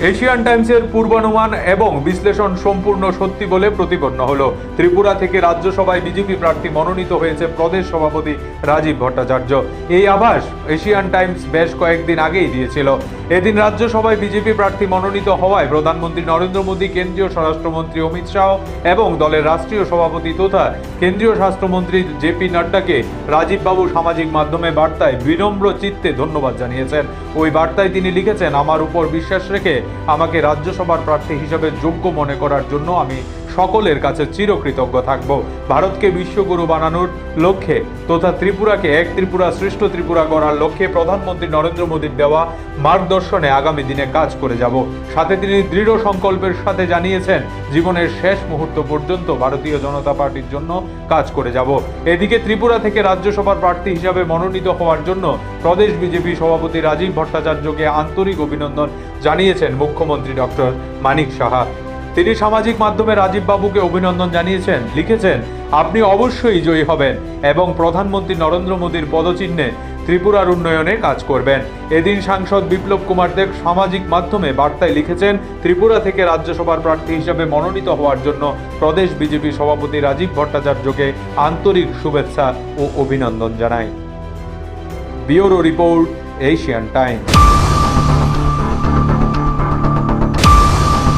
Asian টাইমসের পূর্বানুমান এবং বিশ্লেষণ সম্পূর্ণ সত্যি বলে প্রতিপন্ন হলো। ত্রিপুরা থেকে রাজ্যসভায় বিজেপি প্রার্থী মনোনীত হয়েছে প্রদেশ সভাপতি রাজীব ভট্টাচার্য। এই আভাস এশিয়ান টাইমস বেশ কয়েকদিন আগেই দিয়েছিল। এদিন রাজ্যসভায় বিজেপি প্রার্থী মনোনীত হওয়ায় প্রধানমন্ত্রী নরেন্দ্র মোদী, কেন্দ্রীয় স্বরাষ্ট্রমন্ত্রী অমিত শাহ এবং দলের রাষ্ট্রীয় সভাপতি তথা কেন্দ্রীয় স্বাস্থ্যমন্ত্রী জেপি নাড্ডাকে রাজীববাবু সামাজিক মাধ্যমে বার্তায় বিনম্র চিত্তে ধন্যবাদ জানিয়েছেন। ওই বার্তায় তিনি লিখেছেন, আমার উপর বিশ্বাস রেখে আমাকে রাজ্যসভার প্রার্থী হিসেবে যোগ্য মনে করার জন্য আমি সকলের কাছে চিরকৃতজ্ঞ থাকব। ভারতকে বিশ্বগুরু বানানোর লক্ষ্যে তথা ত্রিপুরাকে এক ত্রিপুরা, শ্রেষ্ঠ ত্রিপুরা গড়ার লক্ষ্যে প্রধানমন্ত্রী নরেন্দ্র মোদীর দেওয়া মার্গদর্শনে আগামী দিনে কাজ করে যাব। সাথে তিনি দৃঢ় সংকল্পের সাথে জানিয়েছেন, জীবনের শেষ মুহূর্ত পর্যন্ত ভারতীয় জনতা পার্টির জন্য কাজ করে যাব। এদিকে ত্রিপুরা থেকে রাজ্যসভার প্রার্থী হিসাবে মনোনীত হওয়ার জন্য প্রদেশ বিজেপি সভাপতি রাজীব ভট্টাচার্যকে আন্তরিক অভিনন্দন জানিয়েছেন মুখ্যমন্ত্রী ডক্টর মানিক সাহা। তিনি সামাজিক মাধ্যমে রাজীব বাবুকে অভিনন্দন জানিয়েছেন, লিখেছেন, আপনি অবশ্যই জয়ী হবেন এবং প্রধানমন্ত্রী নরেন্দ্র মোদীর পদচিহ্নে ত্রিপুরার উন্নয়নে কাজ করবেন। এদিন সাংসদ বিপ্লব কুমার দেব সামাজিক মাধ্যমে বার্তায় লিখেছেন, ত্রিপুরা থেকে রাজ্যসভার প্রার্থী হিসেবে মনোনীত হওয়ার জন্য প্রদেশ বিজেপি সভাপতি রাজীব ভট্টাচার্যকে আন্তরিক শুভেচ্ছা ও অভিনন্দন জানায় ব্যুরো রিপোর্ট, এশিয়ান টাইমস।